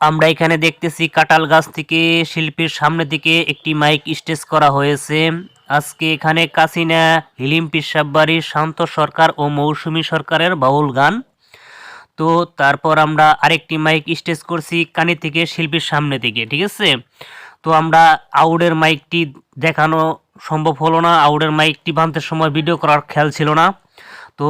আমরা এখানে দেখতেছি কাঁঠাল গাছ থেকে শিল্পীর সামনে দিকে একটি মাইক স্টেজ করা হয়েছে। আজকে এখানে কাসিনা, হিলিম পিসাববাড়ি, শান্ত সরকার ও মৌসুমী সরকারের বাউল গান। তো তারপর আমরা আরেকটি মাইক স্টেজ করছি কানি থেকে শিল্পীর সামনে দিকে, ঠিক আছে? তো আমরা আউডের মাইকটি দেখানো সম্ভব হলো না। আউডের মাইকটি বানতে সময় ভিডিও করার খেয়াল ছিল না। তো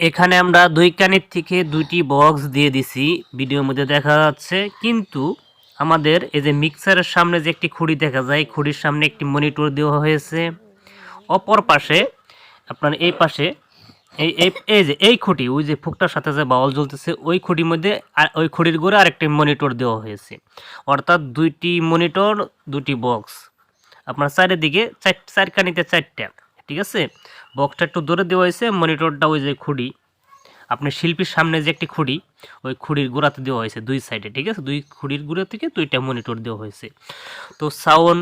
এখানে আমরা দুই কানের থেকে দুইটি বক্স দিয়ে দিছি। ভিডিওর মধ্যে দেখা যাচ্ছে, কিন্তু আমাদের এই যে মিক্সারের সামনে যে একটি খুঁড়ি দেখা যায়, খুঁড়ির সামনে একটি মনিটর দেওয়া হয়েছে। অপর পাশে, আপনার এই পাশে, এই এই যে, এই খুঁটি, ওই যে ফুকটার সাথে যে বাউল জ্বলতেছে, ওই খুঁটির মধ্যে ওই খুঁটির গোড়ে আরেকটি মনিটর দেওয়া হয়েছে। অর্থাৎ দুইটি মনিটর দুটি বক্স আপনার চারিদিকে চার চারকানিতে চারটা, ঠিক আছে? বক্সটা একটু দূরে দেওয়া হয়েছে, মনিটরটা ওই যে খুঁড়ি। আপনার শিল্পীর সামনে যে একটি খুঁড়ি, ওই খুঁড়ির গোড়াতে দেওয়া হয়েছে দুই সাইডে ঠিক আছে? দুই খুঁড়ির গোড়া থেকে দুইটা মনিটর দেওয়া হয়েছে। তো সাউন্ড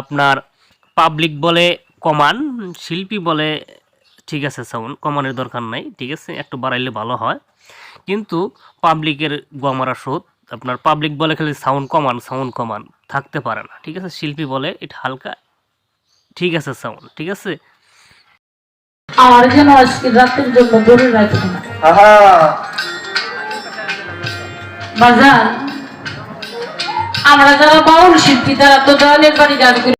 আপনার পাবলিক বলে কমান শিল্পী বলে ঠিক আছে সাউন্ড কমানের দরকার নাই, ঠিক আছে? একটু বাড়াইলে ভালো হয়। কিন্তু পাবলিকের গোয়ামারা শোধ আপনার পাবলিক বলে খালি সাউন্ড কমান সাউন্ড কমান। থাকতে পারে না ঠিক আছে? শিল্পী বলে এটা হালকা ঠিক আছে সাউন্ড ঠিক আছে? আমার যেন আজকে রাতের জন্য ধরে রাখি না। বাজার আমরা যারা বাউল শিল্পী তারা তো দলের বাড়ি গান করি।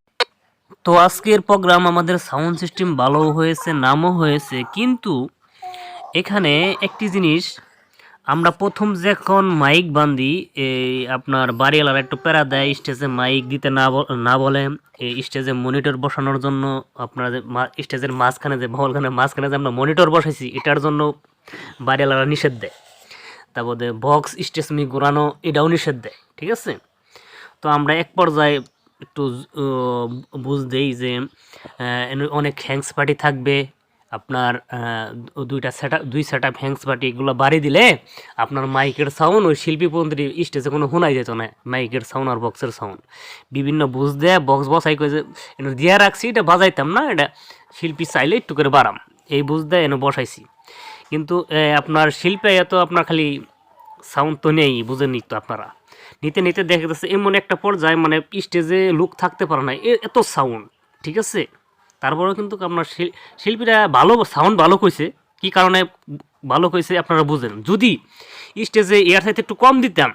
তো আজকের প্রোগ্রাম আমাদের সাউন্ড সিস্টেম ভালো হয়েছে নামও হয়েছে কিন্তু এখানে একটি জিনিস আমরা প্রথম যখন মাইক বান্ধি এই আপনার বাড়িওয়ালারা একটু প্যারা দেয়, স্টেজে মাইক দিতে না না বলে, এই স্টেজে মনিটর বসানোর জন্য আপনার যে মা- স্টেজের মাঝখানে যে ভবলখানের মাঝখানে যে আমরা মনিটর বসাইছি, এটার জন্য বাড়িওয়ালারা নিষেধ দেয়। তারপরে বক্স স্টেশনি ঘোরানো, এটাও নিষেধ দেয়, ঠিক আছে? তো আমরা এক পর্যায়ে একটু বুঝ দেই যে অনেক হ্যাংস পার্টি থাকবে আপনার দুইটা সেট দুই সেট আপ হ্যাংস পার্টি এগুলো বাড়ি দিলে আপনার মাইকের সাউন্ড ওই শিল্পী পন্থী স্টেজে কোনো শোনাই যেত না মাইকের সাউন্ড আর বক্সের সাউন্ড বিভিন্ন বুঝ দেয় বক্স বসাই করে এনে দিয়ে রাখছি, এটা বাজাইতাম না, এটা শিল্পী চাইলে একটু করে বাড়াম। এই বুঝ দেয়, এনে বসাইছি। কিন্তু আপনার শিল্পে এত আপনার খালি সাউন্ড তো নেই, বুঝেনি তো আপনারা। নিতে নিতে দেখা যাচ্ছে, এমন একটা পর্যায়ে মানে স্টেজে লুক থাকতে পারে না এত সাউন্ড ঠিক আছে? তারপরেও কিন্তু আপনার শিল- শিল্পীরা ভালো সাউন্ড ভালো কইছে। কি কারণে ভালো কইছে আপনারা বুঝেন। যদি স্টেজে এয়ার সাইতে একটু কম দিতাম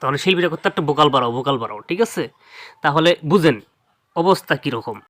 তাহলে শিল্পীরা করতে একটু বোকাল বাড়াও বোকাল বাড়াও, ঠিক আছে? তাহলে বুঝেন অবস্থা কীরকম।